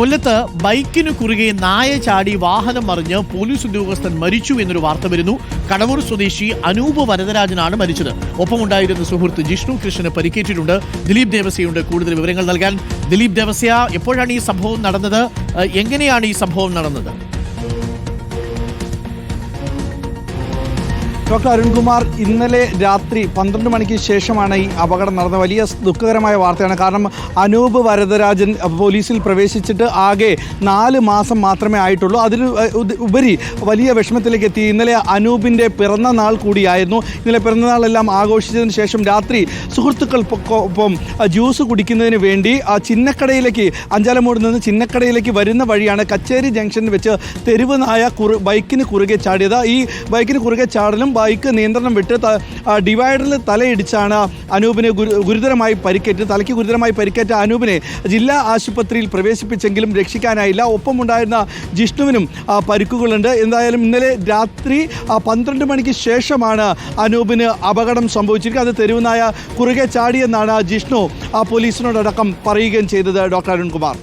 കൊല്ലത്ത് ബൈക്കിന് കുറുകെ നായ ചാടി വാഹനം മറിഞ്ഞ് പോലീസ് ഉദ്യോഗസ്ഥൻ മരിച്ചു എന്നൊരു വാർത്ത വരുന്നു. കടവൂർ സ്വദേശി അനൂപ് വരദരാജനാണ് മരിച്ചത്. ഒപ്പമുണ്ടായിരുന്ന സുഹൃത്ത് ജിഷ്ണു കൃഷ്ണന് പരിക്കേറ്റിട്ടുണ്ട്. ദിലീപ് ദേവസ്യയുണ്ട്. കൂടുതൽ വിവരങ്ങൾ നൽകാൻ ദിലീപ് ദേവസ്യ എപ്പോഴാണ് ഈ സംഭവം നടന്നത്? എങ്ങനെയാണ് ഈ സംഭവം നടന്നത്? ഡോക്ടർ അരുൺകുമാർ ഇന്നലെ രാത്രി പന്ത്രണ്ട് മണിക്ക് ശേഷമാണ് ഈ അപകടം നടന്ന വലിയ ദുഃഖകരമായ വാർത്തയാണ്. കാരണം അനൂപ് വരദരാജൻ പോലീസിൽ പ്രവേശിച്ചിട്ട് ആകെ നാല് മാസം മാത്രമേ ആയിട്ടുള്ളൂ. അതിന് ഉപരി വലിയ വിഷമത്തിലേക്ക് എത്തി. ഇന്നലെ അനൂപിന്റെ പിറന്നനാൾ കൂടിയായിരുന്നു. ഇന്നലെ പിറന്നനാളെല്ലാം ആഘോഷിച്ചതിന് ശേഷം രാത്രി സുഹൃത്തുക്കൾക്കൊപ്പം ജ്യൂസ് കുടിക്കുന്നതിന് വേണ്ടി ആ ചിന്നക്കടയിലേക്ക് അഞ്ചാലമൂട് നിന്ന് ചിന്നക്കടയിലേക്ക് വരുന്ന വഴിയാണ് കച്ചേരി ജംഗ്ഷനിൽ വെച്ച് തെരുവ് നായ കുറു ബൈക്കിന് കുറുകെ ചാടിയത്. ഈ ബൈക്കിന് കുറുകെ ചാടലും ബൈക്ക് നിയന്ത്രണം വിട്ട് ഡിവൈഡറിൽ തലയിടിച്ചാണ് അനൂപിന് ഗുരുതരമായി പരിക്കേറ്റ് തലയ്ക്ക് ഗുരുതരമായി പരിക്കേറ്റ അനൂപിനെ ജില്ലാ ആശുപത്രിയിൽ പ്രവേശിപ്പിച്ചെങ്കിലും രക്ഷിക്കാനായില്ല. ഒപ്പമുണ്ടായിരുന്ന ജിഷ്ണുവിനും പരിക്കുകളുണ്ട്. എന്തായാലും ഇന്നലെ രാത്രി പന്ത്രണ്ട് മണിക്ക് ശേഷമാണ് അനൂപിന് അപകടം സംഭവിച്ചിരിക്കുന്നത്. അത് തെരുവുനായ കുറുകെ ചാടിയെന്നാണ് ജിഷ്ണു പോലീസിനോടടക്കം പറയുകയും ചെയ്തത് ഡോക്ടർ അരുൺകുമാർ.